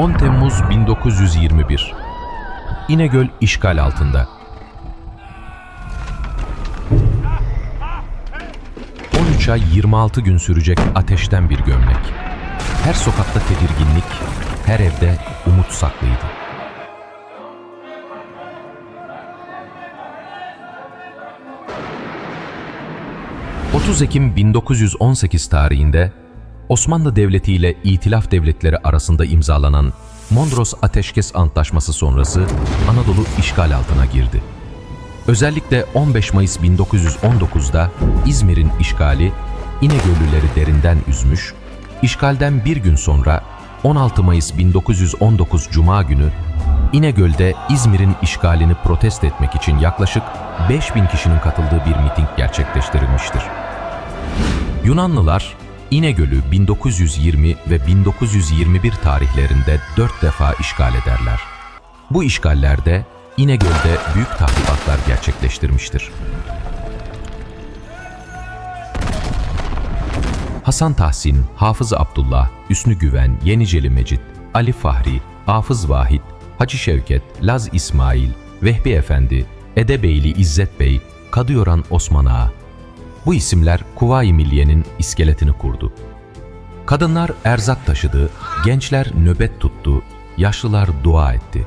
10 Temmuz 1921 İnegöl işgal altında. 13 ay 26 gün sürecek ateşten bir gömlek. Her sokakta tedirginlik, her evde umut saklıydı. ...30 Ekim 1918 tarihinde... ...Osmanlı Devleti ile İtilaf Devletleri arasında imzalanan... ...Mondros Ateşkes Antlaşması sonrası... ...Anadolu işgal altına girdi. Özellikle 15 Mayıs 1919'da İzmir'in işgali İnegöllüleri derinden üzmüş, işgalden bir gün sonra 16 Mayıs 1919 Cuma günü İnegöl'de İzmir'in işgalini protest etmek için yaklaşık 5000 kişinin katıldığı bir miting gerçekleştirilmiştir. Yunanlılar İnegöl'ü 1920 ve 1921 tarihlerinde dört defa işgal ederler. Bu işgallerde İnegöl'de büyük tahribatlar gerçekleştirmiştir. Hasan Tahsin, Hafız Abdullah, Üsnü Güven, Yeniceli Mecit, Ali Fahri, Hafız Vahid, Hacı Şevket, Laz İsmail, Vehbi Efendi, Edebeyli İzzet Bey, Kadıyoran Osman Ağa. Bu isimler Kuvayi Milliye'nin iskeletini kurdu. Kadınlar erzak taşıdı, gençler nöbet tuttu, yaşlılar dua etti.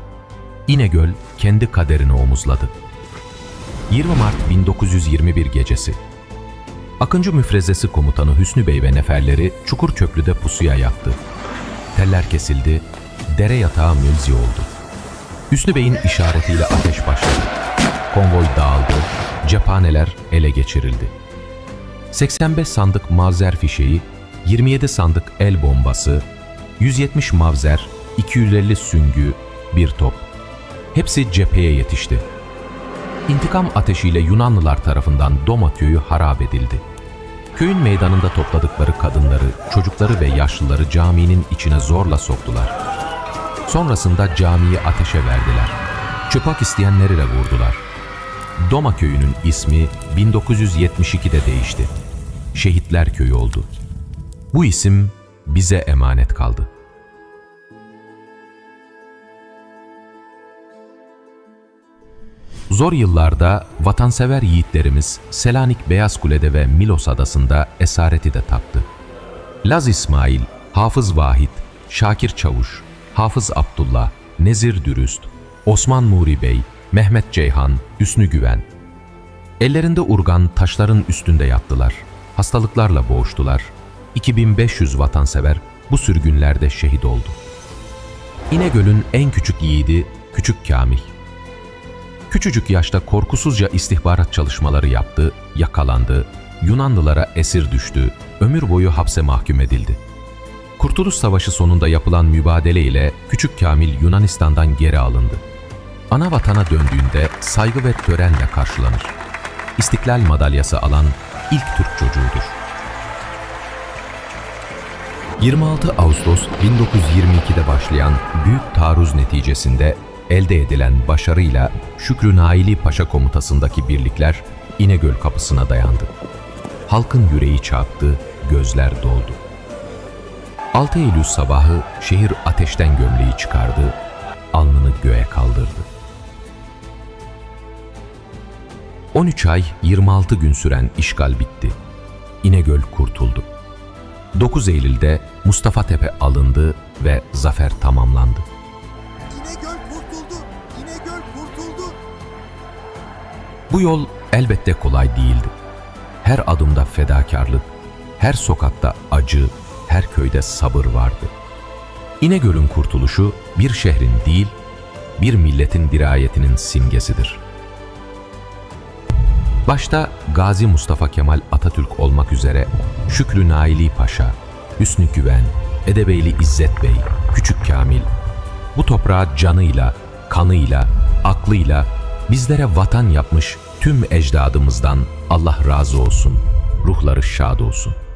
İnegöl kendi kaderini omuzladı. 20 Mart 1921 gecesi. Akıncı Müfrezesi Komutanı Hüsnü Bey ve neferleri Çukurköprü'de pusuya yattı. Teller kesildi, dere yatağı mülzi oldu. Hüsnü Bey'in işaretiyle ateş başladı. Konvoy dağıldı, cephaneler ele geçirildi. 85 sandık mavzer fişeği, 27 sandık el bombası, 170 mavzer, 250 süngü, bir top. Hepsi cepheye yetişti. İntikam ateşiyle Yunanlılar tarafından Doma köyü harap edildi. Köyün meydanında topladıkları kadınları, çocukları ve yaşlıları caminin içine zorla soktular. Sonrasında camiyi ateşe verdiler. Çöpak isteyenleri de vurdular. Doma köyünün ismi 1972'de değişti. Şehitler Köyü oldu. Bu isim bize emanet kaldı. Zor yıllarda vatansever yiğitlerimiz Selanik Beyaz Kule'de ve Milos Adası'nda esareti de tattı. Laz İsmail, Hafız Vahid, Şakir Çavuş, Hafız Abdullah, Nezir Dürüst, Osman Nuri Bey, Mehmet Ceyhan, Hüsnü Güven. Ellerinde urgan taşların üstünde yattılar. Hastalıklarla boğuştular. 2500 vatansever bu sürgünlerde şehit oldu. İnegöl'ün en küçük yiğidi Küçük Kamil. Küçücük yaşta korkusuzca istihbarat çalışmaları yaptı, yakalandı, Yunanlılara esir düştü, ömür boyu hapse mahkum edildi. Kurtuluş Savaşı sonunda yapılan mübadele ile Küçük Kamil Yunanistan'dan geri alındı. Ana vatana döndüğünde saygı ve törenle karşılanır. İstiklal madalyası alan ilk Türk çocuğudur. 26 Ağustos 1922'de başlayan büyük taarruz neticesinde elde edilen başarıyla Şükrü Naili Paşa komutasındaki birlikler İnegöl kapısına dayandı. Halkın yüreği çarptı, gözler doldu. 6 Eylül sabahı şehir ateşten gömleği çıkardı, alnını göğe kaldırdı. 13 ay 26 gün süren işgal bitti. İnegöl kurtuldu. 9 Eylül'de Mustafa Tepe alındı ve zafer tamamlandı. İnegöl kurtuldu. İnegöl kurtuldu. Bu yol elbette kolay değildi. Her adımda fedakarlık, her sokakta acı, her köyde sabır vardı. İnegöl'ün kurtuluşu bir şehrin değil, bir milletin dirayetinin simgesidir. Başta Gazi Mustafa Kemal Atatürk olmak üzere Şükrü Naili Paşa, Hüsnü Güven, Edebeyli İzzet Bey, Küçük Kamil, bu toprağı canıyla, kanıyla, aklıyla bizlere vatan yapmış tüm ecdadımızdan Allah razı olsun, ruhları şad olsun.''